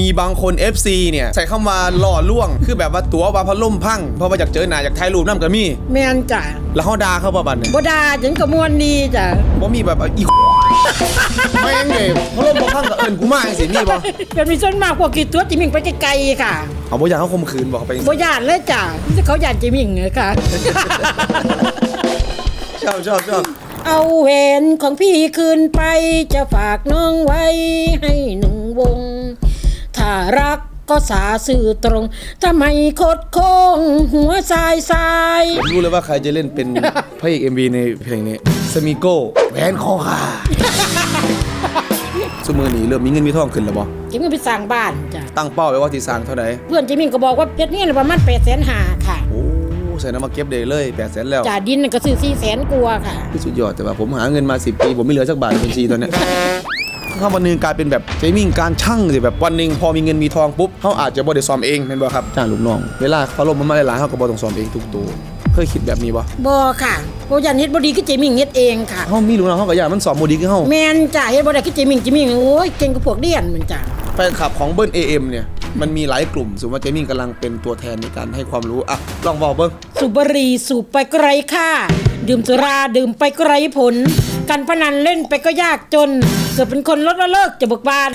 มีบางคน FC เนี่ย ใส่เข้ามาหล่อล่วง คือแบบว่าตัวว่าพัดลมพัง เพราะว่าอยากเจอหน้าอยากถ่ายรูปน้ำก็มี แม่นจ้ะแล้วเขาด่าเขาบ่บัดเนี่ยบ่ดาจังก็ม่วนดีจ้ะบ่มีแบบอี แม่งเลยพัดลมบ่พังก็เอิ้นกูมาจังซี่มีบ่เป็นมีส่วนมากพวกกี่ตัวจิมิงไปไกลๆค่ะเอาบ่อยากเขาข่มขืนบ่เขาไปจังบ่ซี่ย่านเลยจ้ะที่เขาย่านจิมิงเหรอค่ะ ชอบชอบชอบเอาแหวนของพี่คืนไปจะฝากน้องไว้ให้หนึ่งวง ถ้ารักก็สาสื่อตรงถ้าไม่คดโค้งหัวทรายทรายผมรู้เลยว่าใครจะเล่นเป็น พระเอก MV ในเพลงนี้สมิโก้แหวนคอขาสมือนี้เริ่มมีเงินมีทองขึ้นแล้วบ่จิมิงไปสร้างบ้านจ้ะตั้งเป้าไว้ว่าสิสร้างเท่าใดเพื่อนจิมิงก็บอกว่าเพชรนี่ประมาณ8 0 0 0 0หาค่ะ โอ้ใส่น้ำมาเก็บได้เลย800,000แล้วจ่าดินก็ซื้อ4 0 0 0 0กว่าค่ะที่สุดยอดแต่ว่าผมหาเงินมา10ปี ผมไม่เหลือสักบาทในบัญชีตอนเนี้ย ถ้าวันหนึงกลายเป็นแบบเจมิ่งการช่างสิแบบวันหนึ่งพอมีเงินมีทองปุ๊บเขาอาจจะบ่ได้ซ้อมเองแม่นบ่ครับจ้างลูกน้องเวลาเขาลมมันมาหลายๆเขาก็บ่ต้องซ้อมเองทุกตัวเคยคิดแบบนี้บ่บ่ค่ะเพราะยันเฮ็ดบ่ดีคือจิมิงเฮ็ดเองค่ะเฮามีลูกน้องเขาก็อยากมันสอบบ่ดีคือเฮาแม่นจ้ะเฮ็ดบ่ได้คือจิมิงจิมิงโอ้ยเก่งกว่าพวกเดียนเหมือนจ้ะแฟนคลับของเบิ้ล AM เนี่ยมันมีหลายกลุ่มสมมติว่าเจมิ่งกำลังเป็นตัวแทนในการให้ความรู้อะลองบอกเบิ้งสูบบุหรี่สูบไปไกลค่าดื่มสุราดื่มไปไกลผล การพนันเล่นไปก็ยากจน เกิดเป็นคนลดละเลิกจะบกบาน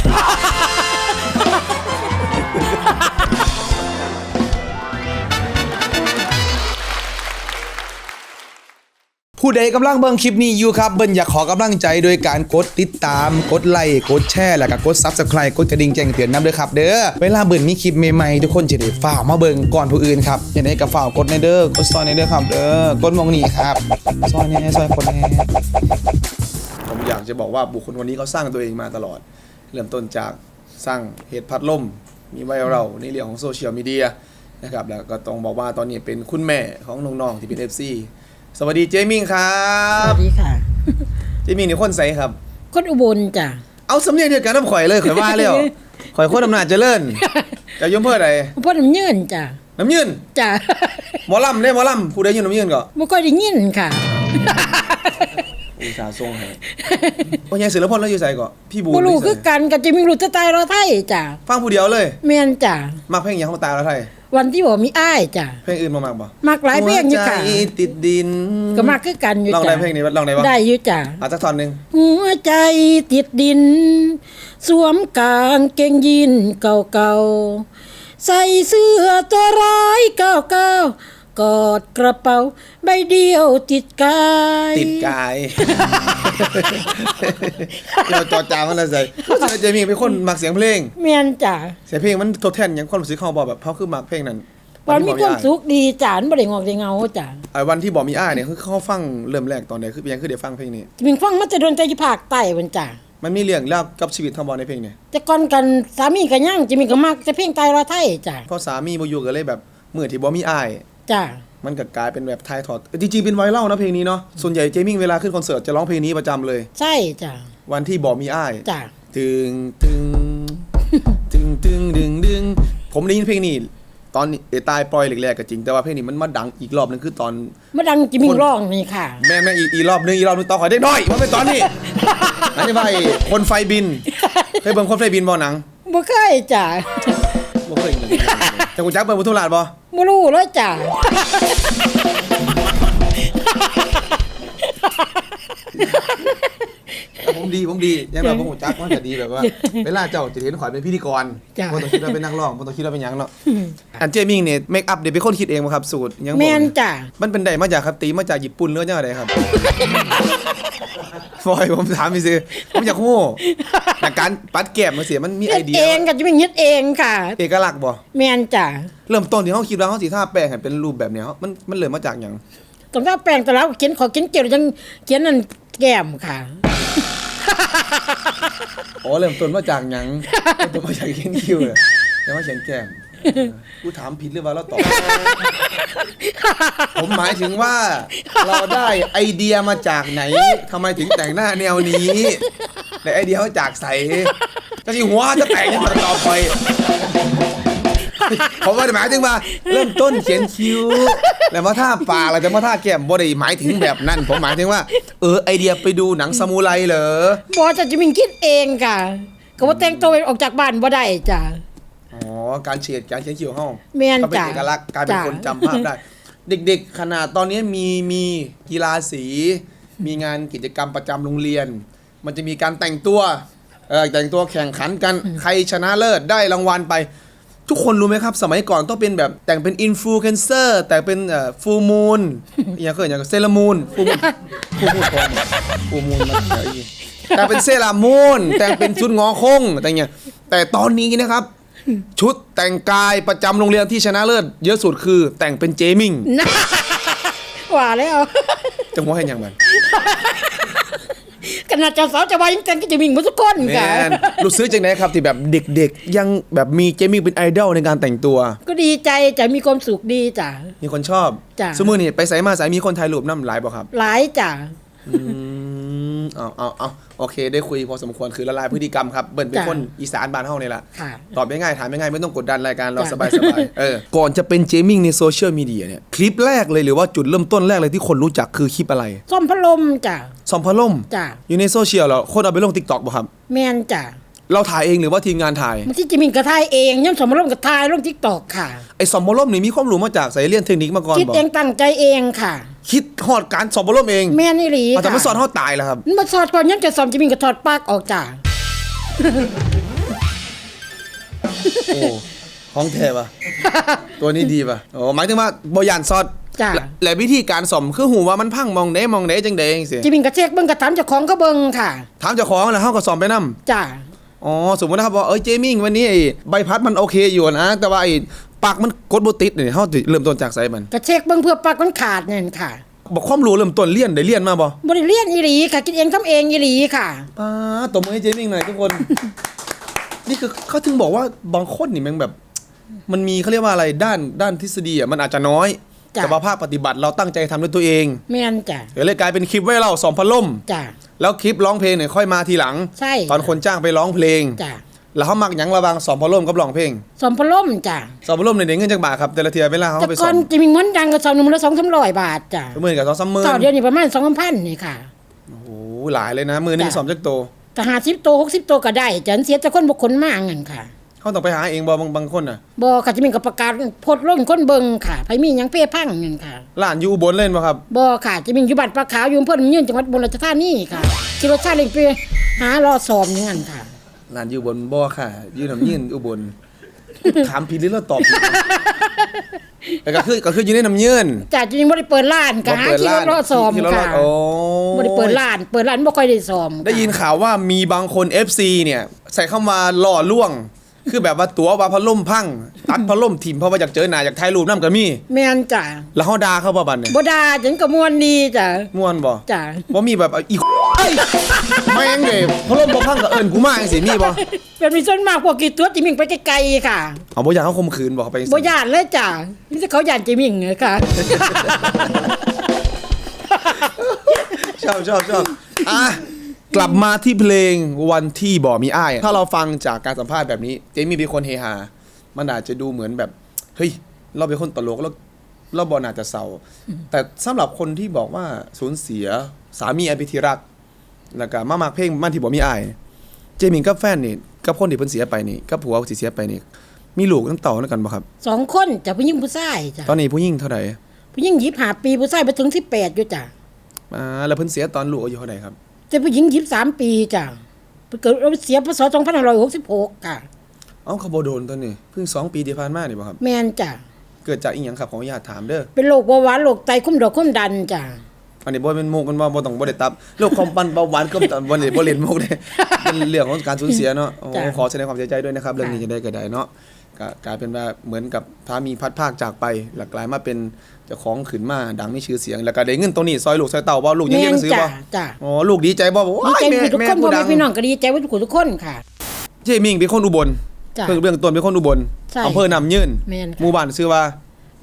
ผู้ใดกำลังเบิ่งคลิปนี้อยู่ครับเบิ้ลอยากขอกำลังใจโดยการกดติดตาม กดไลค์กดแชร์แล้วก็กด Subscribe กดกระดิ่งแจ้งเตือนนำเด้อครับ เด้อเวลาเบิ้ลมีคลิปใหม่ๆทุกคนจะได้ฝ่าวมาเบิ่งก่อนผู้อื่นครับอย่างไรก็ฝ่าวกดในเด้อกดซอยในเด้อครับเด้อกดมองนี่ครับซอยแน่ซอยคนแน่ ผมอยากจะบอกว่าบุคคลคนนี้เขาสร้างตัวเองมาตลอด เริ่มต้นจากสร้างเหตุพัดลมมีไวรัลในเรื่องของโซเชียลมีเดียนะครับแล้วก็ต้องบอกว่าตอนนี้เป็นคุณแม่ของน้องๆที่เป็น FC สวัสดีเจมิงครัสบ วัสดีค่ะ เจมิงนี่คนใสครับ คนอุบลจ้ะเอาสำเนียงเดียวกันน้ำข่อยเลยข่อยว่าแล้วข่อยโคตรอำนาจเจริญจะยมเพื่ออะไรพ่อน้ำยืนจ้ะน้ำยืนจ้ะหมอลำได้หมอลำผู้ใดยืนน้ำยืนก็บ่ค่อยได้ยินค่ะ อุตส่าห์ทรงให้โอ้ยายศิลปพลแล้วอยู่ใส่ก็พี่บูนบ่รู้นี่คือใส่กันกับจิมิงรู้จะตายเราไทยจ้ะฟังผู้เดียวเลยแม่นจ้ะมักเพลงอย่างเขาตายแล้วไทยวันที่บ่มีอ้ายจ้ะเพลงอื่นมามากบ่มักหลายเพลงอยู่ค่ะหัวใจติดดินก็มักคือกันอยู่ลองจ้ะได้เพลงนี้ลองได้ปะได้อยู่จ้ะอะสักท่อนหนึ่งหัวใจติดดิน สวมกางเกงยีนเก่าๆ ใส่เสื้อตัวร้ายเก่าๆ กอดกระเป๋า ใบเดียวติดกาย ติดกาย เราจอจามันแล้วใส่เจมี่เป็นคนมักเสียงเพลง เมียนจ้ะเสียงเพลงมันทดแทนอย่างความรู้สึกเขาบอกแบบเขาคือมักเพลงนั้นวันมีที่ความอ้ายสุขดีจ้ะมันบ่ได้งอกได้เงาจ้ะไอ้วันที่บอกมีอ้ายเนี่ยคือเขาฟังเริ่มแรกตอนไหนคือเป็นยังคือเดี๋ยวฟังเพลงนี้มิงฟังมันจะโดนใจอยู่ภาคใต้วันจ้ะมันมีเรื่องเล่ากับชีวิตทอมบอลในเพลงเนี่ยแต่ก่อนกันสามีกันย่างจะมีก็มักจะเพลงไตรอไทยจ้ะเพราะสามีบ่อยู่ก็เลยแบบเมื่อที่บอมีอ้าย จ้ะมันก็กลายเป็นแบบทายทอดจริงๆเป็นไวรัลนะเพลงนี้เนาะส่วนใหญ่เจมิ่งเวลาขึ้นคอนเสิร์ตจะร้องเพลงนี้ประจำเลย ใช่จ้ะวันที่บอกมีอ้าย จ้ะตึงตึง ตึงตึงดึงดึงผมได้ยินเพลงนี้ ตอนเอตายปล่อยแรกๆก็จริง แต่ว่าเพลงนี้มันมาดังอีกรอบนึงคือตอน มาดังจิมิงร้องนี่ค่ะ แม่แม่อีกอีกรอบนึงอีกรอบนึงตอนขอยได้น้อยมันเป็นตอนนี้ อันนี้ว่าไอ้คนไฟบินเคยเบิ่งคนไฟบินบ่หนัง บ่เคยจ้ะ บ่เคยเห็นแต่กูจักเปิดบุทุลาดบ่บ่รู้เลยจ้ะ ผมดีผมดียังแบบผมจักมันจะดีแบบว่า เวลาเจ้าจะเห็นข่อยเป็นพิธีกรจ้ะบ่ต้องคิดว่าเป็นนักร้องบ่ต้องคิดว่าเป็นหยังเนาะอันเจมิงเนี่ยเมคอัพเดี๋ยวเป็นคนคิดเองบ่ครับสูตรยังบ่แม่นจ้ะมันเป็นใดมาจากครับตีมาจากญี่ปุ่นหรือว่าจังไดครับ ฟอยผมถามพี่ซื้อผมอยากรู้แต่การปัดแก้มมาเสียมันมีไอเฮ็ดเดียเองกับจิมิงเฮ็ดเองค่ะ เอกลักษณ์บ่แม่นจ้ะเริ่มต้นที่เขาคิดว่าเขาสีท่าแป้งให้เป็นรูปแบบเนี้ยมันมันเริ่มมาจากหยังต้องเอาแป้งตะแล้วเขียนขอเขียนเกี่ยวจังเขียนนั่นแก้มค่ะ อ๋อเริ่มต้นมาจากหยังเริ่มต้นมาจากเขียนคิ้วเลยแต่ว่าเขียนแก้มเออกูถามผิดหรือเปล่าแล้วตอบ ผมหมายถึงว่า เราได้ไอเดียมาจากไหนทำไมถึงแต่งหน้าแนวนี้แต่ไอเดียมาจากใสจะสิหัวจะแต่งยังไงต่อไป ผมว่าหมายถึงว่า เริ่มต้นเขียนคิ้ว แล้วมาท่าปากแล้วจะมาท่าแก้มบ่ได้หมายถึงแบบนั้น ผมหมายถึงว่า เออไอเดียไปดูหนังซามูไรเหรอบ่จะจิมิงคิดเองค่ะ ก็ว่าแต่งตัวออกจากบ้านบ่ได้จ้ะการเฉดการเขียนคิ้วห้องแม่นก็เป็นจ้ะเอกลักษณ์กลายเป็นจ้ะคนจำภาพได้ เด็กๆ ขนาดตอนนี้มีมีกีฬาสี มีงานกิจกรรมประจำโรงเรียน มันจะมีการแต่งตัวเออแต่งตัวแข่งขันกันใครชนะเลิศได้รางวัลไป ทุกคนรู้ไหมครับ สมัยก่อนต้องเป็นแบบแต่งเป็นอินฟลูเอนเซอร์แต่งเป็นฟูมูนอย่างเคยอย่างเซรามูนฟูมูนฟูมูนของฟูมูนมันอะไรอีกแต่งเป็นเซรามูนแต่งเป็นชุดงอคงแต่เงี้ยแต่ตอนนี้นะครับ ชุดแต่งกายประจำโรงเรียนที่ชนะเลิศเยอะสุดคือแต่งเป็นเจมิงว่าแล้วจังหวะเห็นอย่างมัน ขนาดเจ้าสาวเจะวายังแต่งก็จะวิ่งหมดทุกคนแมค่ะ นรู้สึกจังไหนครับที่แบบเด็กๆ ยังแบบมีเจมิงเป็นไอดอลในการแต่งตัว ก็ดีใจจะมีความสุขดีจ้ะ มีคนชอบจ้ะ สมมือนี่ไปใส่มาใส่มีคนถ่ายรูปน้ำหลายบ่ครับ หลายจ้ะ อืม เอาเอาเอาโอเค ได้คุยพอสมควรคือละลายพฤติกรรมครับเบิ่นเป็นจ้ะคนอีสานบ้านเฮานี่แหละค่ะ ตอบง่ายๆถามง่ายๆไม่ต้องกดดันรายการเราจ้ะสบายสบายเออก่อนจะเป็นเจมิงในโซเชียลมีเดียเนี่ยคลิปแรกเลยหรือว่าจุดเริ่มต้นแรกเลยที่คนรู้จักคือคลิปอะไรส้มพัดลมจ้ะซอมพะล่มจ้ะอยู่ในโซเชียลเหรอคนเอาไปลงทิกตอกบ่ครับแมนจ้ะ เราถ่ายเองหรือว่าทีมงานถ่าย มันที่จะมิงกระทายเองย่อมสมพัดลมกระทายลงทิกตอกค่ะไอ้ซอมพะล่มนี่มีความรู้มาจากสายเรียนเทคนิคมาก่อนคิดบ่เองตั้งใจเองค่ะ คิดฮอดการซอมพะล่มเองแม่นอี่หลีเอาแต่ค่ะมาสอนเฮาตายแล้วครับมันมาสอดก่อนย่อมจะสอมจะมิงกระถอดปากออกจ้ะโอ้ของแท้ปะตัวนี้ดีปะโอ้หมายถึงว่าบอยานซอดจ้ะและและวิธีการสอมคือหูว่ามันพังมองเด้มองเด้จังเด้จังสิจะมิงกระเช็คเบิ่งกระถามเจ้าของเขาเบิ่งค่ะถามเจ้าของแล้วเฮาก็สอมไปนํจ้ะ อ๋อสมมตินะครับว่าเอ้ยเจมิงวันนี้ไอ้ใบพัดมันโอเคอยู่นะ แต่ว่าไอ้ปากมันกดบ่ติดนี่เฮาสิเริ่มต้นจากไสมันกระเช็คเบิ่งเพื่อปากมันขาดนั่นค่ะบอกความรู้เริ่มต้นเรียนได้เรียนมาบ่บริเลียนอีหลีค่ะคิดเองทำเองอีหลีค่ะป้าตบมือให้เจมิงหน่อยทุกคน นี่คือเขาถึงบอกว่าบางคนนี่แมันแบบ มันมีเขาเรียกว่าอะไรด้านด้านทฤษฎีอะมันอาจจะน้อยจ้ะแต่ว่าภาคปฏิบัติเราตั้งใจทำด้วยตัวเองแม่นจ้ะเดี๋ยวเลยกลายเป็นคลิปไว้เราสองพันล่มจ้ะ แล้วคลิปร้องเพลงเนี่ยค่อยมาทีหลัง ใช่ ตอนคนจ้างไปร้องเพลง จ้ะแล้วเขามักหยังระหวังสองพันล่มกับร้องเพลงสมพลมจ้ะสองพันล่มเนี่ยได้เงินจากบาทครับแต่ละเทียเวลาเขาแต่ไปสก่ออนนจะมีเงินดังกับสองหนึ่งละสองสามร้อยบาทจ้ะหมื่นกับสองสามหมื่นต่อเดือนนี่ประมาณสองพันนี่ค่ะ โอ้โหหลายเลยนะมือหนึงจ้ะ สอมจักโต แต่หาสิบโตหกสิบโตก็ได้จ้ะเสียแต่คนบุคคลมากเงินค่ะ เขาต้องไปหาเองบ่บางบางคนอะบอค่ะจะมีกับประกาศโพดลงคนเบิงค่ะไผมีหยังเป้พังเงินค่ะร้านอยู่อุบลเล่นป่ะครับบอค่ะจะมีอยู่บ้านปลาขาวอยู่อำเภอยืนจังหวัดบุรีรัมย์ค่ะขี่รถชาเล็งไปหารอสอบอย่างนั้นค่ะ ร้านอยู่อุบลบ่ค่ะยืนน้ำยืนอุบลถามผิดหรือเราตอบผิดแต่ก็คือก็คืออยู่ในน้ำยืนจ้ะจริงๆบ่ได้เปิดร้านค่ะหาขี่รถรอสอบที่รถรอค่ะโอ้บ่ได้เปิดร้าน เปิดร้านบ่ค่อยได้สอมค่ะได้ยินข่าวว่ามีบางคน FC เนี่ย ใส่เข้ามาหล่อล่วง คือแบบว่าตัวว่าพัดลมพังตัดพัดลมถิ่มเพราะว่าอยากเจอหน้าอยากถ่ายรูปน้ำก็มี แม่นจ้ะแล้วเขาด่าเขาบ่บันเนี่ยบ่ด่าจังก็ม่วนดีจ้ะม่วนบ่จ้ะว่ามีแบบอีกเอ้ยแม่งเลยพัดลมบ่พังก็เอิ้นกูมาจังซี่มีบ่เป็นมีส่วนมากพวกกี่ตัวจิมิงไปไกลๆค่ะเอาบ่อยากเขาข่มขืนบ่เขาไปจังบ่ซี่ย่านเลยจ้ะนี่จะเขาย่านจิมิงเหรอค่ะชอบชอบชอบอะ กลับมาที่เพลงวันที่บ่มีอ้าย ถ้าเราฟังจากการสัมภาษณ์แบบนี้ เจมี่เป็นคนเฮฮา มันอาจจะดูเหมือนแบบ เฮ้ย เราเป็นคนตลกแล้วเราบอน่าจะเศร้า แต่สำหรับคนที่บอกว่าสูญเสียสามีอภิธิรัก แล้วก็มามักเพลงมันที่บ่มีอ้าย เจมิงกับแฟนนี่กับคนที่เพิ่นเสียไปนี่กับผัวที่เสียไปนี่ มีลูกทั้งเต่าแล้วกันบ่ครับสองคนจ้ะผู้หญิงผู้ชายจ้ะตอนนี้ผู้หญิงเท่าไหร่ผู้หญิงยิบหาปีผู้ชายไปถึงสิบแปดอยู่จ้ะอ่าแล้วเพิ่นเสียตอนลูกอายุเท่าไหร่ครับ แต่ผู้หญิงยิบสามปีจ้ะเกิดเราเสียพศสองพันห้าร้อยหกสิบหกค่ะเอ้าเขาบ่โดนตัวนี้เพิ่งสองปีที่ผ่านมานี่บ่ครับ แมนจ้ะเกิดจากอีหยังครับขออนุญาตถามเด้อเป็นโรคเบาหวานโรคไตคุ้มดอกคุ้มดันจ้ะอันนี้บ่เป็นมุกมันว่าบ่ต้องบ่ได้ตับโรคความดันเบาหวานก็บ่ได้บ่เล่นมุกเด้เป็นเรื่องของการสูญเสียเนาะโอ้ขอแสดงความเสียใจด้วยนะครับ เรื่องนี้จะได้ก็ได้เนาะ ก็กลายเป็นว่าเหมือนกับพามีพัดภาคจากไป หลักกลายมาเป็นเจ้าของขืนมาดังมีชื่อเสียง แล้วก็ได้เงินตรงนี้ซอยลูกซอยเต่าบ่ลูกยังแมเรียนนหนังสือจ้ะบ่จ้ะอ๋อลูกดีใจบ่บอกดีว้ายใจแม่กับทุกแม่คนผู้พ่อดัแม่งพี่น้องก็ดีใจว่าทุกคนทุกคนค่ะ เจมิงเป็นคนอุบลจ้ะ เพิ่งเบื้องต้นเป็นคนอุบลใช่อำเภอนำยื่นแม่นค่ะ หมู่บ้านชื่อว่า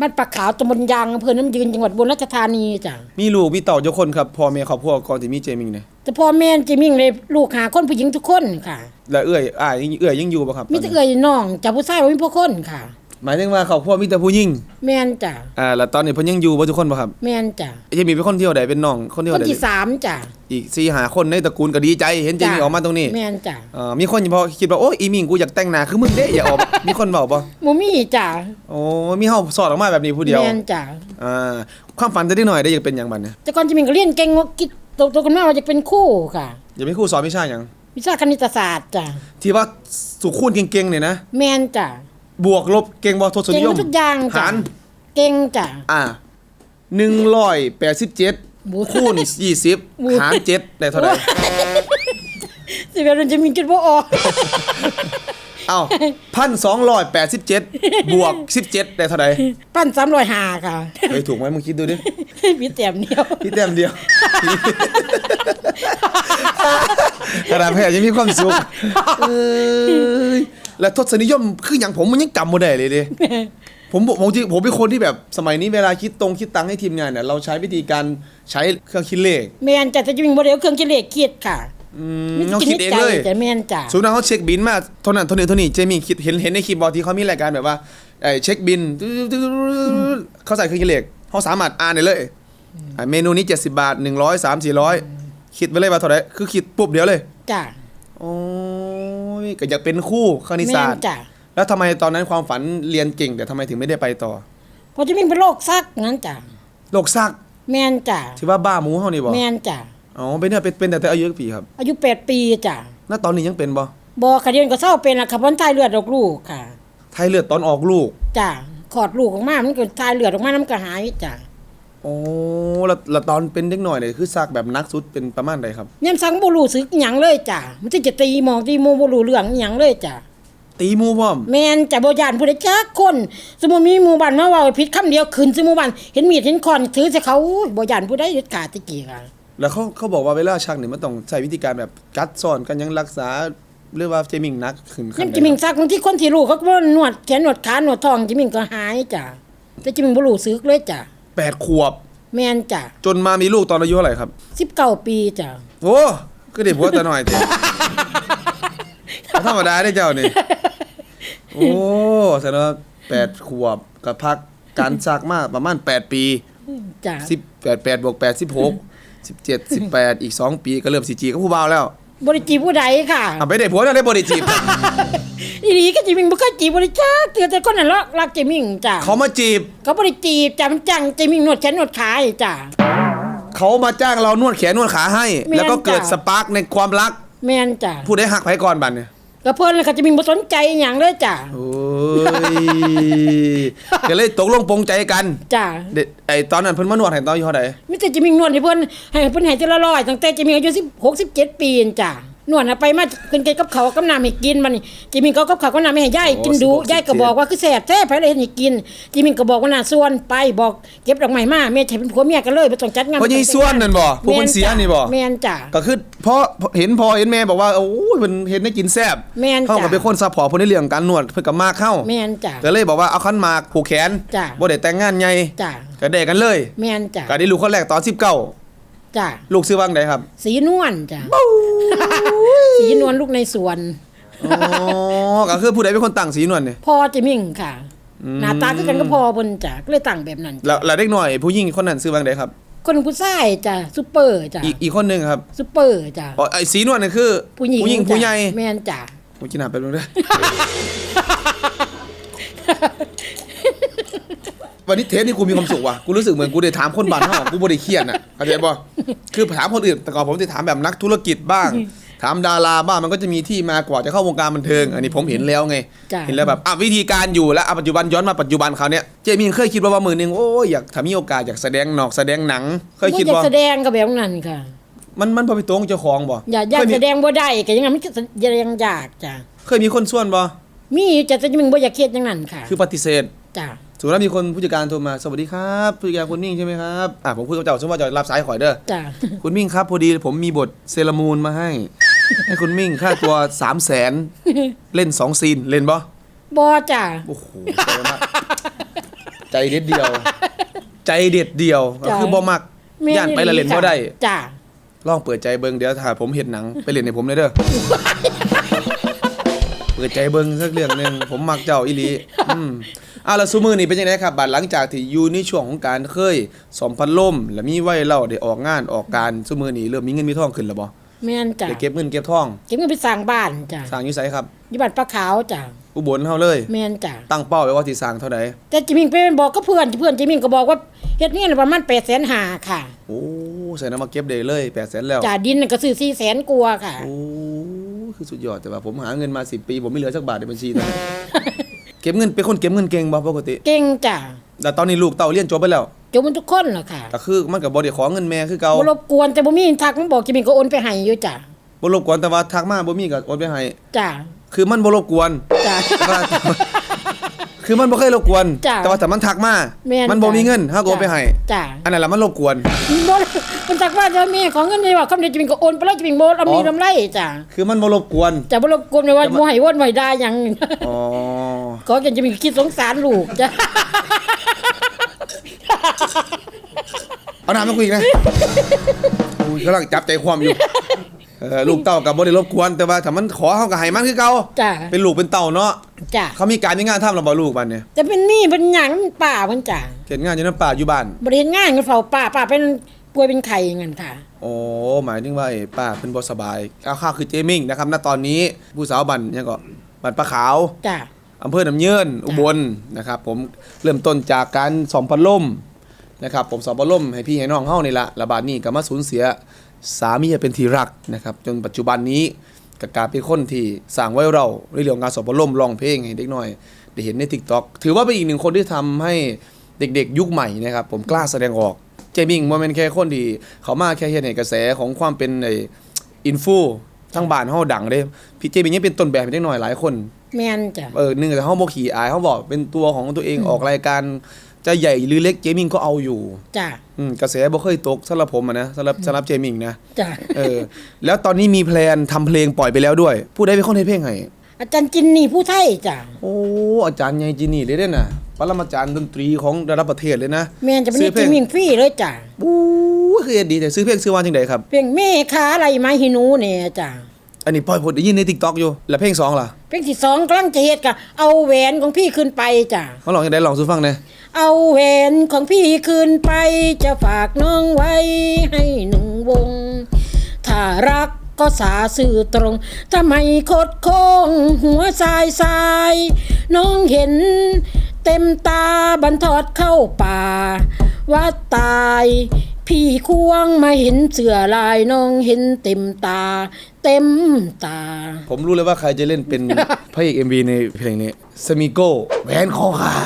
บ้านปากขาวตำบลยางอำเภอน้ำยืนจังหวัดอุบลราชธานีจ้ะมีลูกมีเต่าเจ้าคนครับพ่อแม่ครอบครัวก่อนที่มีเจมิงเนี่ย แต่พ่อแม่จิมิงเลยลูกหาคนผู้หญิงทุกคนค่ะ แล้วเอื้อยอ้ายเอื้อยยังอยู่บ่ครับมีแต่เอ่ยน้องจากผู้ชายว่ามีพวกคนค่ะอหมายถึงว่าครอบครัวมีแต่ผู้หญิงแม่นจ้ะอ่าแล้วตอนนี้เพิ่นยังอยู่บ่ทุกคนบ่ครับแม่นจ้ะเจมี่เป็นคนเที่ยวใดเป็นน้องคนเที่ยควนใดที่สามจ้ะอีก4 5คนในตระกูลก็ดีใจเห็นเจมี่ออกมาตรงนี้แม่นจ้ะเอ่อมีคนพอคิดว่าโอ้ยอีมิงกูอยากแต่งหน้าคือมึงเด้อย่าออก มีคนเว้าบ่บ่มีจ้ะโอ้มีเฮาสอดออกมาแบบนี้ผู้เดียวแม่นจ้ะอ่าความฝันจะได้หน่อยได้อยากเป็นหยังบัดเนี่ยแต่ก่อนจะมีก็เรียนเก่งว่าคิด ตกตกกันมาว่าจะเป็นครู่ค่ะ อย่ามีครูสอนวิชาหยังวิชาคณิตศาสตร์จ้ะที่ว่าสุคูณเก่งๆเนี่ยนะ แม่นจ้ะ บวกลบเก่งบ่ทศเก่งนิยหมมดทุกอย่างจ้ะ หาร เก่งจ้ะ อ่า187บูคูณบู20หาร7ได้เท่าไหร่ สิเวลาจะมีคิดบ่ออก เอ้า1,287บวก17ได้เท่าไหร่ปั้นสามร้อยหาค่ะเฮ้ยถูกไหมมึงคิดดูดิพี่แต้มเดียวพี่แต้มเดียวกระดาษแผ่ยังมีความสุขเอ้ยและทศนิยมคืออย่างผมมันยังจำบ่ได้เลยดิผมบอกผมจริงผมเป็นคนที่แบบสมัยนี้เวลาคิดตรงคิดตังค์ให้ทีมงานเนี่ยเราใช้วิธีการใช้เครื่องคิดเลขแม่นจ้ะแต่จะมีบ่ได้เอาเครื่องคิดเลขคิดค่ะอื มมีเขาแต่คิดเองเลยจ้ะแม่นจ้ะสมมติว่าเขาเช็คบินมาเท่านั้นเท่านี้เท่านี้เจมี่คิดเห็นเห็นในคลิปบอที่เขามีรายการแบบว่าไอ้เช็คบินเขาใส่เครื่องคิดเลขเขาสามารถอ่านได้เลยอะเมนูนี้ 70 บาท 100 3 400 คิดไปเลยว่าเท่าไหร่คือคิดปุ๊บเดียวเลย จ้ะ โอ้ยก็อยากเป็นครู่คณิตแม่ศานสตร์จ้ะ แล้วทำไมตอนนั้นความฝันเรียนเก่ง แต่ทำไมถึงไม่ได้ไปต่อเพอจะมีเป็นโรคซักงั้นจ้ะ โรคซัก แม่นจ้ะที่ว่าบ้าหมูเฮานี่บ่แม่นจ้ะ อ๋อเป็นเนี่ยเป็นเป็นแต่แต่อายุกี่ปีครับอายุ8ปีจ้ะณตอนนี้ยังเป็นบ่บ่ค่ะเดียนก็เศร้าเป็นอะค่ะเพราะมันตายเลือดออกลูกค่ะไทยเลือดตอนออกลูกจ้ะขอดลูกออกมามันก็ตายเลือดออกมาน้ำก็หายจ้ะโอ้แล้วแล้วตอนเป็นเด็กหน่อยเนี่ยคือซักแบบนักสุดเป็นประมาณใดครับ ยามสังบ่รู้สึกหยังเลยจ้ะมันสิจะตีหมองตีหมูบ่รู้เรื่องหยังเลยจ้ะตีหมูพร้อม แม่นจ้ะบ่ย่านผู้ใดจักคน สมมุติมีหมู่บ้านมาเว้าผิดคำเดียวขึ้นสหมู่บ้านเห็นมีดเห็นค้อนถือใส่เขาอุ้ยบ่ย่านผู้ใดเด็ดขาดตะกี้ค่ะ แล้วเขาเขาบอกว่าเวลาชักเนี่ยมันต้องใช้วิธีการแบบกัดซ่อนกันยังรักษาหรือว่าเจมิงนักขึ้นขั้ยังนจิมิงซักบางที่คนที่รู้เขาก็บ่นวดแขนนวดขาหนวดท้องจิมิงก็หายจ้ะแต่จิมิงบ่รู้สึกเลยจ้ะแปดขวบ แม่นจ้ะจนมามีลูกตอนอายุเท่าไหร่ครับ 19 ปีจ้ะโอ้ก็เด็กผัวแต่หน่อยเถอะธรรมดาได้เจ้านี่ โอ้แสดงว่าแปดขวบกับพักการซักมาประมาณแปดปีจ้ะสิบแปดแปดบวกแปดสิบหก สิบเจ็ดสิบแปดอีกสองปีก็เริ่มสีจีก็ผู้บ่าวแล้วบ่ได้จีบผู้ใดค่ะอะไปได้ผัวแล้วได้บริจีบ อีหลีก็จิมิงบ่เคยจีบบ่ได้จักเตือแต่คนนั้นรักรักจิมิงจ้ะเขามาจีบ เขาบ่ได้จีบจ้ะมันจังจิมิงนวดแขนนวดขาให้จ้ะ เขามาจ้างเรานวดแขนนวดขาให้แม่นแล้วก็เกิดจ้ะสปาร์กในความรัก แม่นจ้ะผู้ได้หักไผก่อนบันเนี่ย ก็เพิ่นเลยค่ะจิมิงบ่สนใจหยังเลยจ้ะโอ้ยก็เลยตกลงปรงใจกันจ้ะเด็ดไอตอนนั้นเพิ่นมานวดให้ตอนอายู่เท่าไหร่มีแต่จิมิงนวดให้เพิ่นให้เพิ่นให้ทีละร้อยตั้งแต่จิมิงอายุ16 17ปีนั่นจ้ะ นวดน่ะไปมาเพิ่นเก็บกับเขาวกับน้ำให้กินบัดนี้จิมิงก็เอากับเขาวกับน้ำให้ยายกินดูยายก็บอกว่าคือแซ่บแท้ไผเลยเฮ็ดให้กินจิมิงก็บอกว่าน่าส่วนไปบอกเก็บดอกไม้มาแม่ใช้เป็นผัวเมียกันเลยบ่ต้องจัดงานเพราะยี่ส่วนนั่นบ่ผู้เพิ่นเสียนี่บ่ แม่นจ้ะ ก็คือเพราะเห็นพอเห็นแม่บอกว่าโอ้ยเพิ่นเห็นได้กินแซ่บแม่นจ้ะ เขาก็เป็นคนซัพพอร์ตเพิ่นในเรื่องการนวดเพิ่นก็มากเข้าแม่นจ้ะ ก็เลยบอกว่าเอาคันหมากผูกแขนจ้ะ บ่ได้แต่งงานใหญ่จ้ะก็ได้กันเลย แม่นจ้ะก็ได้ลูกคนแรกตอน19 จ้ะลูกชื่อว่าไงครับสีนวลจ้ะสีนวลลูกในสวน อ๋อก็คือผู้ใดเป็นคนตั้งสีนวลเนี่ยพ่อจิมิ่งค่ะ หน้าตาคือกันก็พอเพิ่นจ้ะก็เลยตั้งแบบนั้นแล้วแล้วเด็กหน่อย ผู้หญิงคนนั้นชื่อว่าไงครับ คนผู้ชายจ้ะซุปเปอร์จ้ะอีกอีกคนหนึงครับซุปเปอร์จ้ะอ๋อไอ้สีนวลนี่คือผู้หญิงผู้หญิงจ้ะผู้ใหญ่แม่นจ้ะผมกินหนาไปบนึงเด้อ วันนี้เทปนี่กูมีความสุขว่ะกูรู้สึกเหมือนกูได้ถามคนบ้านเฮากูบ่ได้เครียดน่ะเข้าใจบ่คือถามคนอื่นแต่ก่อนผมจะถามแบบนักธุรกิจบ้าง ถามดาราบ้างมันก็จะมีที่มากว่าจะเข้าวงการบันเทิง อันนี้ผมเห็นแล้วไง จ้ะ เห็นแล้วแบบอะวิธีการอยู่แล้วอะปัจจุบันย้อนมาปัจจุบันเขาวเนี้ยเจมี่เคยคิดว่าว่ามือหนึงโอ้ยอยากถ้ามีโอกาสอยากแสดงนอกแสดงหนัง เคยคิดบ่อยากว่าแสดงก็แบบนั้นค่ะ มันมันพอไปตรงเจ้าของบ่อย่าอยากเคยมีแสดงบ่ได้ก็ยังไงมันก็ยังอยากจ้ะเคยมีคนส่วนบ่มีจ้ะแต่จิมิ่งบ่อยากเครียดอย่างนั้นค่ะ คือปฏิเสธ จ้ะสมมติว่ามีคนผู้จัดการโทรมาสวัสดีครับผู้จัดการคุณมิ่งใช่ไหมครับอะผมคุยกับเจ้าสมมติว่าจะรับสายข่อยเด้อจ้ะคุณมิ่งครับพอดีผมมีบทเซรามูนมาให้ ให้คุณมิ่งค่าตัวสามแสนเล่นสองซีนเล่นบ่บ่จ้ะโอ้โหใจมากใจเด็ดเดียว ใจเด็ดเดียวก็คือบ่มักแม่ย่านไปละเล่นบ่ได้จ้ะลองเปิดใจเบิ่งเดี๋ยวถ้าผมเห็นหนังไปเล่นในผมเลยเด้อ เปิดใจเบิ่งสักเรื่องหนึงผมมักเจ้าอีหลีอืมอะแล้วซุมื้อนี้เป็นจังไดครับบัดหลังจากที่อยู่ในช่วงของการเคยสอมพัดลมแล้วมีวัยเล่าได้ออกงานออกการซุมื้อนี้เริ่มมีเงินมีทองขึ้นแล้วบ่แม่นจ้ะได้เก็บเงินเก็บทอง เก็บเงินไปสร้างบ้านจ้ะสร้างอยู่ไสครับอยู่บ้านปลาขาวจ้ะอุบลเฮาเลย แม่นจ้ะตั้งเป้าไว้ว่าสิสร้างเท่าใดแต่จิมิงไปบอกก็เพื่อนเพื่อนจิมิงก็บอกว่าเฮ็ดเงินประมาณ800,000ค่ะ โอ้ใส่น้ำมาเก็บได้เลย800,000แล้วจ้ะดินน่ะก็ซื้อ400,000กว่าค่ะโอ้ คือสุดยอดแต่ว่าผมหาเงินมา10ปี ผมไม่เหลือสักบาทในบัญชีตอนนี้ เก็บเงินเป็นคนเก็บเงินเก่งบ่ปกติ เก่งจ้ะแต่ตอนนี้ลูกเต้าเรียนจบไปแล้วจบมันทุกคนล่ะค่ะก็คือมันก็บ่ได้ขอเงินแม่คือเก่าบ่รบกวนแต่บ่มีทักมันบอกจิมิงก็โอนไปให้อยู่จ้ะบ่รบกวนแต่ว่าทักมาบ่มีก็โอนไปให้จ้ะคือมันบ่รบกวนจ้ะแต่ว่า คือมันบ่เคยรบกวน จ้ะแต่ว่าถ้ามันทักมาแม่นมันบ่จ้ะมีเงินเฮาก็โอนไปให้จ้ะ อันนั้นล่ะมันรบกวนบ่มันทักว่าจะมีของเงินนี่ว่าคำเดียวจิมิงก็โอนไปแล้วจิมิงบ่เอามีอ๋อ ลำไรจ้ะคือมันบ่รบกวน จะบ่รบกวนเลยว่าจะมาบ่ให้วนบ่ให้ได้หยัง อ๋อ ขอแกจะมีคิดสงสารลูกจ้ะ เอาน้ำมาคุยกันนะอุ้ยกำลังจับใจความอยู่ เออลูกเต้าก็บ่ได้รบกวนแต่ว่าถ้ามันขอเฮาก็ให้มันคือเก่าจ้ะเป็นลูกเป็นเต่าเนาะจ้ะเขามีการมีงานทำหรือเปล่าลูกบ้านเนี่ยจะเป็นมีเป็นหยังป่าเพิ่นจ้ะเขียนงานอยู่ในป่าอยู่บ้านบ่ได้เฮ็ดงานกันเฝ้าป่าป่าเป็นป่วยเป็นไข้งั้นค่ะโอ้หมายถึงว่าไอ้ป้าเป็นบ่สบายเอาข้าวคือเจมิงนะครับณตอนนี้ผู้สาวบันยังก็บันปลาขาวจ้ะอำเภอน้ำเยินอุบลนะครับ ผมเริ่มต้นจากการสอมพัดลมนะครับผมสอมพัดลมให้พี่ให้น้องเฮานี่ละระบาดนี้ก็มาสูญเสีย สามีเป็นที่รักนะครับจนปัจจุบันนี้ก็กลายเป็นคนที่สร้างไว้เราในเรื่องงานสอมพัดลมร้องเพลงให้เด็กน้อยได้เห็นใน TikTok ถือว่าเป็นอีกหนึ่งคนที่ทำให้เด็กๆ ยุคใหม่นะครับผมกล้าแสดงออกเจมิงมันเป็นแค่คนที่เขามาแค่เห็นในกระแสของความเป็นไอ้อินฟูทั้งบ้านเฮาดังเด้พี่เจมิงยังเป็นต้นแบบให้เด็กน้อยหลายคนแม่นจ้ะเออหนึ่งแต่เขาบอกขี่อายเขาบอกเป็นตัวของตัวเองออกรายการ จะใหญ่หรือเล็กเจมิงก็เอาอยู่จ้ะอืมกระแสบ่เคยตกสำหรับผมอะนะสำหรับสำหรับเจมิงนะจ้ะเออ แล้วตอนนี้มีแพลนทำเพลงปล่อยไปแล้วด้วย ผู้ใดเป็นคนให้เพลงให้อาจารย์จินนี่ผู้ไทยจ้ะ โอ้อาจารย์ใหญ่จีนี่เลยเด้น่ะปรมาจารย์ดนตรีของระดับประเทศเลยนะแม่นจะเป็นซื้อเพลจิงมิงฟรีเลยจ้ะ บู๊คือเฮ็ดดีแต่ซื้อเพลงซื้อว่าจังไดครับ เพียงแม่ค้าอะไรไม้หินูเนี่ยจ้ะ อันนี้ปล่อยผมได้ยินใน TikTok อยู่ แล้วเพลงสองล่ะเพลงที่สองกำลังจะเฮ็ดก็เอาแหวนของพี่ขึ้นไปจ้ะ เขาลองจังไดลองสู้ฟังหน่อย เอาแหวนของพี่คืนไปจะฝากน้องไว้ให้หนึ่งวง ถ้ารักก็สาสื่อตรงถ้าไม่คดโค้งหัวสายสาย น้องเห็นเต็มตาบันทอดเข้าป่า ว่าตายพี่ควงมาเห็นเสือลายน้องเห็นเต็มตา เต็มตา ผมรู้เลยว่าใครจะเล่นเป็นพระเอก MV ในเพลงนี้ สมิโก้แหวนคอขาด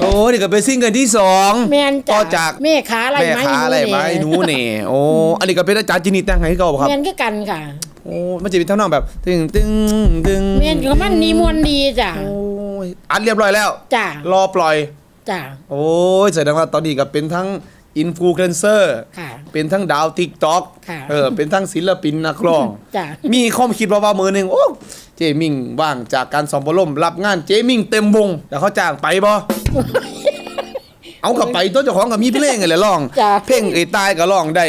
โอ้นี่ก็เป็นซิงเกิลที่สองแม่นจ้ะต่อจากแม่ขาอะไรแม่ไม้ค้าอะไรไม้หนูเน่โอ้อันนี้ก็เป็นอาจารย์จินีแต่งให้เขาบ่ครับแม่นก็กันค่ะโอ้มันจะเป็นท่านองแบบตึงตึงตึงแม่นก็มันดีมวนดีจ้ะโอ้ยอัดเรียบร้อยแล้วจ้ะรอปล่อยจ้ะโอ้ยแสดงว่าตอนนี้ก็เป็นทั้งอินฟลูเอนเซอร์ค่ะเป็นทั้งดาวทิกต็อกค่ะเออเป็นทั้งศิลปินนักร้องจ้ะมีความคิดว่าว่ามือหนึ่งโอ้ เจมิงว่างจากการสอมบอลมรับงานเจมิงเต็มวง แล้วเขาจ้างไปบ่ เอากลับไปตัวเจ้าของกับมีเพลงไงแหละร้อง จ้ะเพลงไอ้ตายก็ร้องได้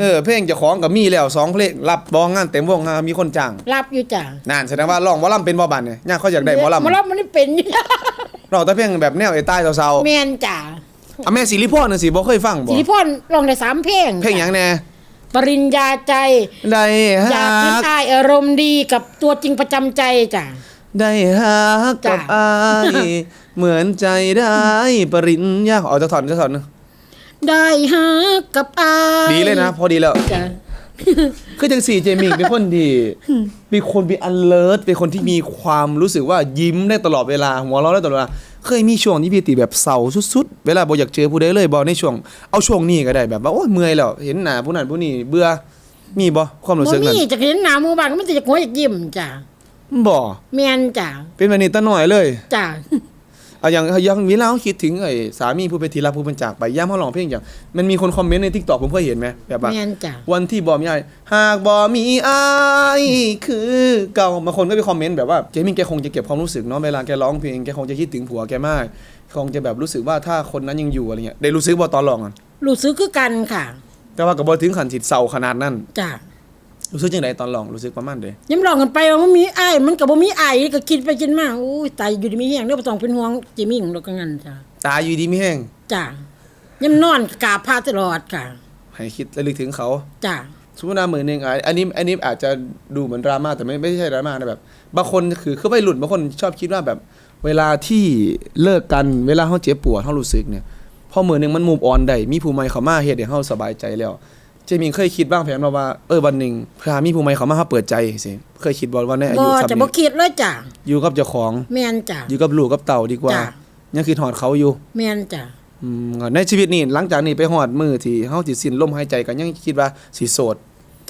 เออ เพลงเจ้าของกับมีแล้วสองเพลงรับบองงานเต็มวงงานมีคนจ้างรับอยู่จ้ะนั่นแสดงว่าร้องหมอลำเป็นบ่บันเนี่ยย่าเขาอยากได้หมอลำหมอลำมันไม่เป็นอยู่ร้องแต่เพลงแบบแนวไอ้ตายเศร้าแม่นจ้ะๆอะแม่สิริพรน่ะสิบ่เคยฟังบ่สิริพรร้องได้สามเพลงเพลงหยังแน่ปริญญาใจ ได้อยาฮักกินก อายอารมณ์ดีกับตัวจริงประจำใจจ้ะ ได้ฮักกับจ้ะ อาย เหมือนใจได้ปริญญาเอาจะถอนจะถอนนึงได้ฮักกับอายดีเลยนะ พอดีแล้ว จ้ะ คือจังสี่เจมิงเป็นคนที่ เป็นคนเป็นอันเลิศเป็นคนที่มีความรู้สึกว่ายิ้มได้ตลอดเวลา หัวเราะได้ตลอดเวลา เคยมีช่วงที่พี่ติแบบเศร้าสุดๆ เวลาบ่อยากเจอผู้ใดเลยบ่ในช่วง เอาช่วงนี้ก็ได้แบบว่าโอ้ยเมื่อยแล้วเห็นหน้าผู้นั้นผู้นี้เบื่อมีบ่ความรู้บ่สึกนั้นมีจะเห็นหน้าหมู่บ้านก็มันจะหัวอยากยิ้มจ้ะบ่แม่นจ้ะเป็นแบบนี้ตะหน่อยเลย จ้ะ เอาอย่างอย่างเวลาเขาคิดถึงไอ้สามีผู้เป็นที่รักผู้เป็นจากไปย่ามเขาร้องเพลงอย่าง มันมีคนคอมเมนต์ใน TikTok ผมเคยเห็นไหมแบบว่าแม่นจ้ะ วันที่บอมีอายหากบอมีอายคือเก่าบางคนก็ไปคอมเมนต์แบบว่าเจมิงแกคงจะเก็บความรู้สึกเนาะเวลาแกร้องเพลงแกคงจะคิดถึงผัวแกมากคงจะแบบรู้สึกว่าถ้าคนนั้นยังอยู่อะไรเงี้ยได้รู้สึกบ่ตอนร้องอะรู้สึกคือกันค่ะ แต่ว่าก็บ่ถึงขั้นสิเศร้าขนาดนั้น จ้ะ รู้สึกจังไดตอนลองรู้สึกประมาณใดย้ำลองกันไปว่ามันมีไอ้ายมันก็บ่มีไอ้ายก็คิดไปคิดมาโอ้ยตายอยู่ดีมีแห้งเด้อบ่ต้องเป็นห่วงจิมิ่งดอกก็งั้นจ้ะตาอยู่ดีไม่แห้งจ้ะย้ำนอนกราบพระตลอดค่ะให้คิดระลึกถึงเขา จ้ะ สมมติว่าหมื่นหนึ่งอะอันนี้อันนี้อาจจะดูเหมือนดราม่าแต่ไม่ไม่ใช่ดราม่านะแบบบางคนคือคือวัยรุ่นบางคนชอบคิดว่าแบบ เวลาที่เลิกกันเวลาเขาเจ็บปวดเขารู้สึกเนี่ยพอหมื่นหนึ่งมันมูฟออนได้มีผู้ใหม่เขามาเฮ็ดให้เขาสบายใจแล้ว เจมิงเคยคิดบ้างแผนมาว่าเออวันหนึ่งพามีผู้ใหม่เขามาเขาเปิดใจสิเคยคิดบ่ว่าในอาบ่ยุสัจะนี้บ่คิดเลยจ้ะอยู่กับเจ้าของแม่นจ้ะอยู่กับลูกกับเต่าดีกว่าจ้ะยังคือถอดเขาอยู่แม่นจ้ะอืมในชีวิตนี้หลังจากนี้ไปหอดมือที่เฮาสิสิ้นลมหายใจก็ยังคิดว่าสิโสด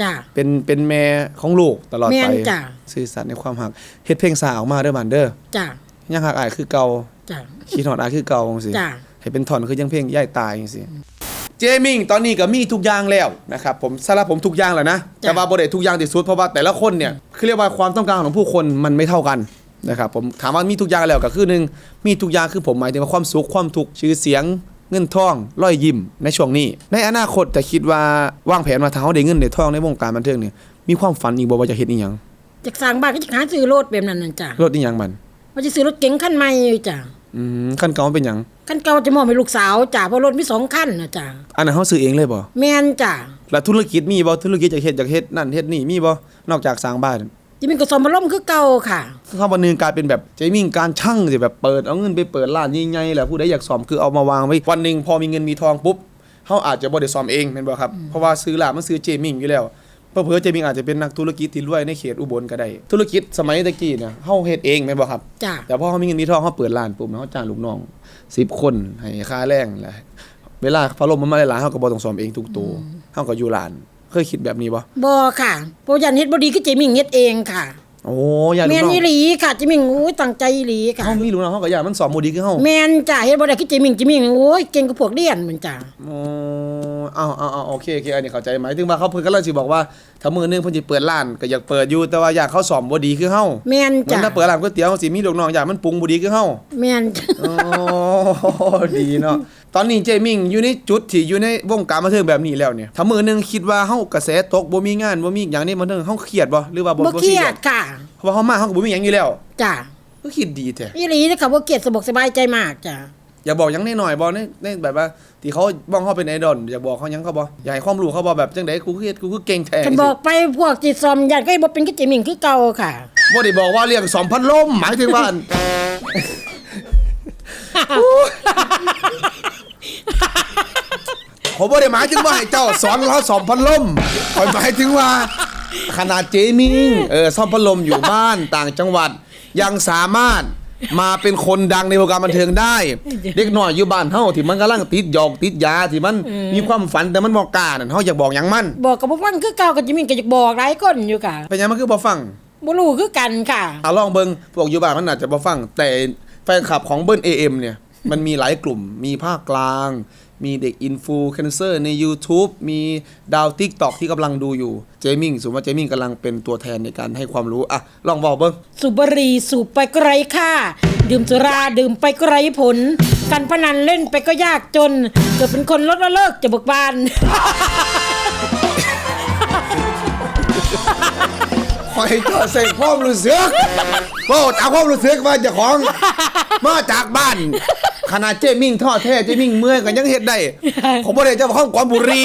จ้ะเป็นเป็นแม่ของลูกตลอดแม่ไปนจ้ะสื่อสารในความหักเฮ็ดเพลงสาออกมาเด้อบันเด้อจ้ะยังหักอายคือเก่าจ้ะคิดฮอดอายคือเก่าจังซี่จ้ะให้เป็นท่อนคือยังเพลงย่ายตายจังซี่ เจมิงตอนนี้ก็มีทุกอย่างแล้วนะครับผมสำหรับผมทุกอย่างแล้วนะ แต่ว่าบ่ได้ทุกอย่างที่สุดเพราะว่าแต่ละคนเนี่ยคือเรียกว่าความต้องการของผู้คนมันไม่เท่ากันนะครับผมถามว่ามีทุกอย่างแล้วก็คือหนึ่งมีทุกอย่างคือผมหมายถึงว่าความสุขความทุกข์ชื่อเสียงเงินทองรอยยิ้มในช่วงนี้ ในอนาคตแต่คิดว่าวางแผนมาถ้าเขาได้เงินได้ทองในวงการบันเทิงเนี่ยมีความฝันอีกบ่ว่าจะเฮ็ดอีหยังจากสร้างบ้านก็จะหาซื้อรถแบบนั้นน่ะจ้ะรถอีหยังมันว่าจะซื้อรถเก๋งคันใหม่อยู่จ้ะ อืมคันเก่ามันเป็นหยัง คันเก่าจะมอบให้ลูกสาวจ้ะเพราะรถมีสองคันนะจ้ะอันนั้นเขาซื้อเองเลยบ่แม่นจ้ะแล้วธุรกิจมีบ่ธุรกิจจะเฮ็ดจากเฮ็ดนั่นเฮ็ดนี่มีบ่นอกจากสร้างบ้านจะมีกระสอบพัดลมคือเก่าค่ะถ้าวันหนึงกลายเป็นแบบจะมีการช่างสิแบบเปิดเอาเงินไปเปิดร้านใหญ่ๆแหละผู้ใดอยากซ่อมคือเอามาวางไว้วันหนึงพอมีเงินมีทองปุ๊บเฮาอาจจะบ่ได้ซ่อมเองแม่นบ่ครับเพราะว่าซื้อร้านมันซื้อเจมิงอยู่แล้ว เพื่อๆเจมิงอาจจะเป็นนักธุรกิจที่รวยในเขตอุบลก็ได้ ธุรกิจสมัยตะกี้เนี่ยเฮาเฮ็ดเองแม่นบ่ครับ จ้ะ แต่พอเขามีเงินมีทองเขาเปิดร้านปุ๊บเขาจ้างลูกน้องสิบคนให้ค่าแรงแหละเวลาพัดลมมันมาหลายๆเขาก็บ่ต้องซ่อมเองทุกตัวเขาก็อยู่ร้าน เคยคิดแบบนี้บ่บ่ค่ะเพราะยันเฮ็ดบ่ดีคือเจมิงเฮ็ดเองค่ะโอ้ยายลูแม่กนน้องอีหลีค่ะเจมิงโอ้ยตั้งใจอีหลีค่ะเขามีลูกน้องเขาก็อยากมันสอบบ่ดีคือเฮาแม่นจ้ะเฮ็ดบ่ได้คือเจมิงเจมิงโอ้ยเก่งกว่าพวกเรียนเหมือนจ้ะอ๋อ เอาเอาเอาโอเคโอเคอันนี้เข้าใจหมายถึงว่าเขาเพิ่นก็เลยสิบอกว่าถ้ามื้อหนึงเพิ่นสิเปิดร้านก็อยากเปิดอยู่แต่ว่าอยากเขาสอบบ่ดีคือเฮาแม่นเหมือนจ้ะถ้าเปิดร้านก๋วยเตี๋ยวสิมีลูกน้องอยากมันปรุงบ่ดีคือเฮาแม่นจ้ะโอ้ดีเนาะตอนนี้เจมิงอยู่ในจุดที่อยู่ในวงการบันเทิงแบบนี้แล้วเนี่ยถ้ามือหนึงคิดว่าเฮากระแสตกบ่มีงานบ่มีอย่างนี้บันเทิงเฮาเครียดบ่หรือว่าบ่บ่เครียดค่ะเพราะว่าเฮามาเฮาก็บ่มีหยังอยู่แล้วจ้ะก็คิดดีแท้อีหลีนะคะบ่เครียดสบกสบายใจมากจ้ะ อย่าบอกหยังน้อยๆบ่ในในแบบว่า ที่เขาบ้องเฮาเป็นไอดอลอยากบอกเขาหยังเขาบ่อยากให้ความรู้เขาบ่แบบจังไดกูเครียดกูคือเก่งแท้คันบอกไปพวกจิตซอมยันก็บ่เป็นคือเจมิงคือเก่าค่ะบ่ได้บอกว่าเรื่องสอมพัดลมหมายถึงว่าผมบ่ได้หมายถึงว่าให้เจ้าสอนเราสอมพัดลมผมหมายถึงว่า ขนาดเจมิงเออซ่อมพัดลมอยู่บ้านต่างจังหวัดยังสามารถ มาเป็นคนดังในวงการบันเทิงได้ เด็กน้อยอยู่บ้านเฮาที่มันกำลังติดหยอกติดยาที่มันมีความฝันแต่มันบ่กล้านั่นเฮาอยากบอกหยังมัน บอกกับบ่ฟังคือเก่าก็เจมิงก็อยากบอกหลายคนอยู่ค่ะเป็นหยังมันคือบ่ฟังบ่รู้คือกันค่ะเอาลองเบิงพวกอยู่บ้านมันอาจจะบ่ฟังแต่แฟนคลับของเบิ้ล AM เนี่ยมันมีหลายกลุ่มมีภาคกลาง มีเด็กอินฟูเอนเซอร์ใน YouTube มีดาว TikTok ที่กำลังดูอยู่ เจมิงสมมติว่าเจมิงกำลังเป็นตัวแทนในการให้ความรู้ อะ ลองบอกเบิ้งสูบบุหรี่สูบไปก็ไร้ค่าดื่มสุราดื่มไปก็ไร้ผล การพนันเล่นไปก็ยากจน เกิดเป็นคนลดละเลิกจะบกบาน คอยเจอเสกความรู้สึกโอ้เอาความรู้สึกมาเจ้าของมาจากบ้าน ขนาดเจมิงท่อแท้เจมิงเมื่อยกันยังเฮ็ดได้ผมบ่ได้เจ้าของความบุรี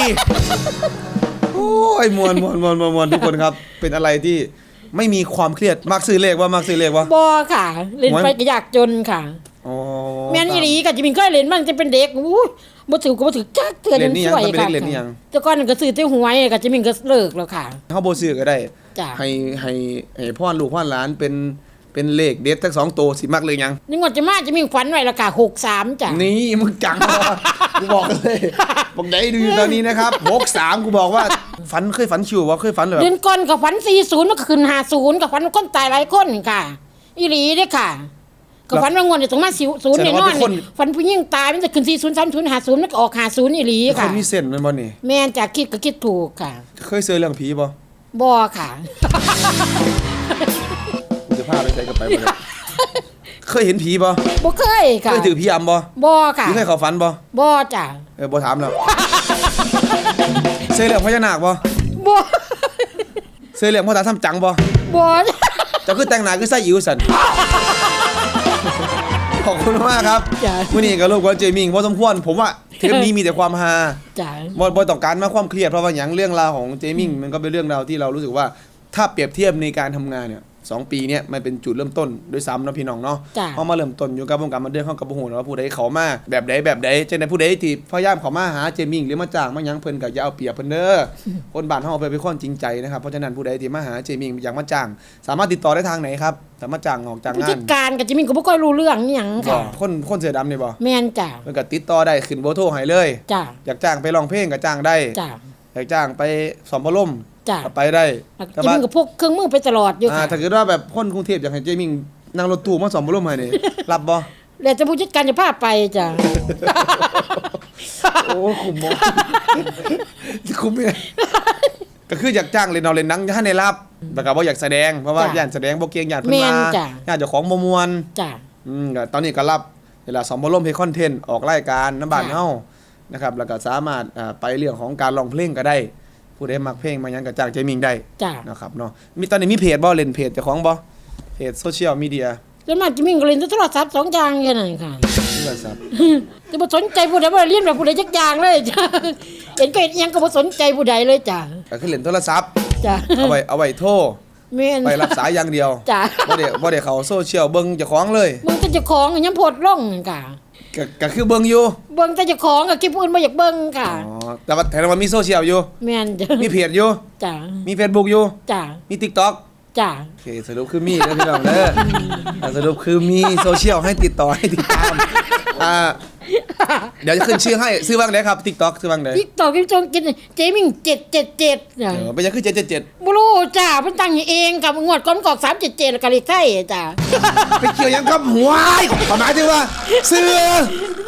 โอ้ยมวนมวนมวนมวนมวนทุกคนครับ เป็นอะไรที่ไม่มีความเครียดมักซื้อเลขว่ามักซื้อเลขว่า บอค่ะ เล่นไปก็ยากจนค่ะ อ๋อแม่นอีหลีกับจิมิงก็เล่นบ้างจะเป็นเด็กอู้บ่ถือก็บ่ถือจักเทื่อยังสวยค่ะแต่ก่อนก็ซื้อแต่หวยกับจิมิงก็เลิกแล้วค่ะเฮาบ่ซื้อก็ได้ จ้ะ ให้ให้ให้พ่อลูกพ่อหลานเป็นเป็นเลขเด็ดทั้งสองตัวสิมักเลยยัง นี่งวดจะมาจิมิงฝันไว้และค่ะ63จ้ะ นี่มึงจังวะกูบอกเลยบอกได้ดูอยู่ตอนนี้นะครับ63กูบอกว่าฝันเคยฝันชิวว่าเคยฝันเลยแบเดือบนก่อนก็ฝัน40มันก็ขึ้น50ก็ฝันคนตายหลายคนค่ะ อีหลีเด้อค่ะก็ฝันว่างวดจะต้องมา0แน่นอนนี่ฝันผู้หญิงตายมันจะขึ้น40 30 50มันก็ออก50อีหลีคค่ะนมีเส้นแมันบ่นี่แม่นจะคิดก็คิดถูกค่ะ เคยเจอเรื่องผีบ่ บ่ค่ะกูจะพาไปใส่กับไปบ่ได้เคยเห็นผีบ่บ่เคยค่ะเคยถือผีอำบ่บ่ค่ะผีเคยเข้าฝันบ่บ่จ้ะเออบ่ถามแล้วเจอเรื่องพญานาคบ่บ่สื้อเหลืองพ่อตาทำจังบ่บอเจะคือแต่งหน้าคือไส้อิ๋วสัน ขอบคุณมากครับจ้ะ วันนี้ก็รบกวนเจมิงพอสมควรผมว่าเทปนี้มีแต่ความฮา จ้ะบอบต้องการมาความเครียดเพราะว่าอย่างเรื่องราวของเจมิงมันก็เป็นเรื่องราวที่เรารู้สึกว่าถ้าเปรียบเทียบในการทำงานเนี่ย สองปีเนี่ยมันเป็นจุดเริ่มต้นด้วยซ้ำเนาะพี่น้องเนาะจ้ะ เขามาเริ่มต้นอยู่กับวงการบันเทิงเขากับผู้หูว่าผู้ใดเขามาแบบใดแบบใดเช่นในผู้ใดที่พยายามเขามาหาเจมิงหรือมาจ้างมาหยังเพิ่นก็อย่าเอาเปรียบเพิ่นเด้อคนบ้านเฮาไปเป็นคนจริงใจนะครับเพราะฉะนั้นผู้ใดที่มาหาเจมิงอยากมาจ้าง สามารถติดต่อได้ทางไหนครับสามารถจ้างออกจ้างผู้งาจันดการกับจิมินก็บ่ค่อยรู้เรื่องอหย่างบ่ค่ะคนคนเสื้อดำนี่บ่แม่นจ้ะเพิ่นก็ติดต่อได้ขึ้นเบอร์โทรให้เลย จ้ะอยากจ้างไปร้องเพลงก็จ้างได้ จ้ะ อยากจ้างไปสอมพัดลม จ้ะก็ไปได้จิมินก็พกเครื่องมือไปตลอดอยู่อ่าค่ะถ้าเกิดว่าแบบคนกรุงเทพอยากให้เจมิงนั่งรถตู้มาสอมพัดลมให้นี่ รับบ่แล้วจะผู้จัดการจะพาไปจ้ะโอ้คุ้มบ่ คุ้มเนี่ยก็คืออยากจ้างเล่นเอาเล่นหนังถ้าในรับแต่ก็บ่อยากแสดงเพราะว่าจ้ะย่านแสดงบ่เก่งย่านเพิ่นแม่มานจ้ะย่านเจ้าของบ่ม่วน จ้ะ อืมก็ตอนนี้ก็รับเวลาสอมพัดลมให้คอนเทนต์ออกรายการน้ำบ้านค่ะ เฮานะครับแล้วก็สามารถอ่าไปเรื่องของการร้องเพลงก็ได้ ผู้ใดมักเพลงมาหยังก็จ้างเจมิงได้จ้ะนะครับเนาะมีตอนนี้มีเพจบ่เล่นเพจเจ้าของบ่เพจโซเชียลมีเดียจนมากจิมินก็เล่นโทรศัพท์สองอย่างแค่นั้นค่ะนี่แหละครับจะบ่สนใจผู้ใดบ่ได้เรียนแบบผู้ใดจักอย่างเลยจ้ะเห็นก็เห็นอิหยังก็บ่สนใจผู้ใดเลยจ้ะก็คือเล่นโทรศัพท์จ้ะเอาไว้เอาไว้โทรแม่น ไปรับสายอย่างเดียวจ้ะ บ่ได้บ่ได้เข้าโซเชียลเบิ่งเจ้าของเลยเบิ่งแต่เจ้าของยังโพดลงค่ะ ก็ก็คือเบิ่งอยู่เบิ่งแต่เจ้าของกับคลิปอื่นบ่อยากเบิ่งค่ะ อ๋อแต่ว่าแต่ว่ามีโซเชียลอยู่ แม่นจ้ะมีเพจอยู่ จ้ะมี Facebook อยู่ จ้ะมี TikTok จ้ะโอเคสรุปคือมีนะพี่น้องเด้ออ่าสรุปคือมีโซเชียลให้ติดต่อให้ติดตามอ่า เดี๋ยวจะขึ้นชื่อให้ซื้อบ้างไหนครับ TikTok ซื้อบ้างไหนติ๊กต็อกที่จงกินเจมิง777จ้ะเออไปยังคือ777บ่รู้จ้ะเพิ่นตั้งให้เองกับงวดก่อนกอก377แล้วก็เลขไทยจ้ะไปเกี่ยวยังกับหัวไอ้หมายถึงว่าเสื้อ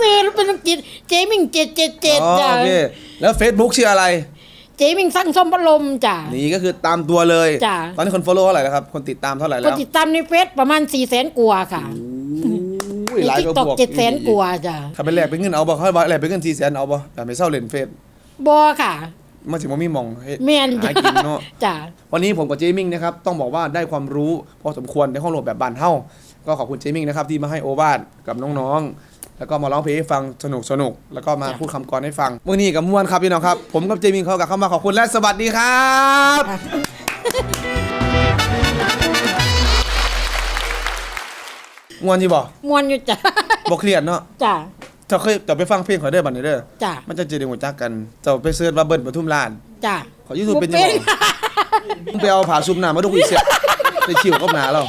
ซื้อเป็นอังกฤษเจมิง777อ๋อจ้ะโอเคแล้ว Facebook ชื่ออะไร เจมิงสั่งซ่อมพัดลมจ้ะนี่ก็คือตามตัวเลย จ้ะ ตอนนี้คน follow เท่าไหร่แล้วครับ คนติดตามเท่าไหร่กแล้ดวติดตามในเฟซประมาณ400,000กว่าค่ะอุ้ ยในหลายติ๊กก็ต็อกบวก700,000กว่าจ้ะถ้าไปแลกเป็นเงินเอาบ่เขาบอกแลกเป็นเงิน4แสนเอาบ่แต่ไม่เศร้าเล่นเฟซบ่ค่ะ มันสิบ่มีหมองให้แม่นหากินเนาะ จ้ะ วันนี้ผมกับเจมิงนะครับต้องบอกว่าได้ความรู้พอสมควรในห้องโหลดแบบบานเฮ้าก็ขอบคุณเจมิงนะครับที่มาให้โอวาทกับน้องๆ แล้วก็มาร้องเพลงให้ฟังสนุกสนุกๆแล้วก็มาพูดคำกรให้ฟังวันนี้กับม่วนครับพี่น้องครับ ผมกับเจมิงเขากับเข้ามาขอบคุณและสวัสดีครับ ม่วนที่บ่มวนอยู่จ้ะบ่เครียดเนาะจ้ะเจ้าเคยเจ้าไปฟังเพลงเขาเด้อบัดนี้เด้อจ้ะมันจะเจอได้หัวจักกันเจ้าไปเสิร์ชว่าเบิ้ลปทุมราชจ้ะขอยูทูบเป็นยังไงมึงไปเอาผ่าซุปหน้ามาดูคุยเสียไปชิวกับหนาเราบ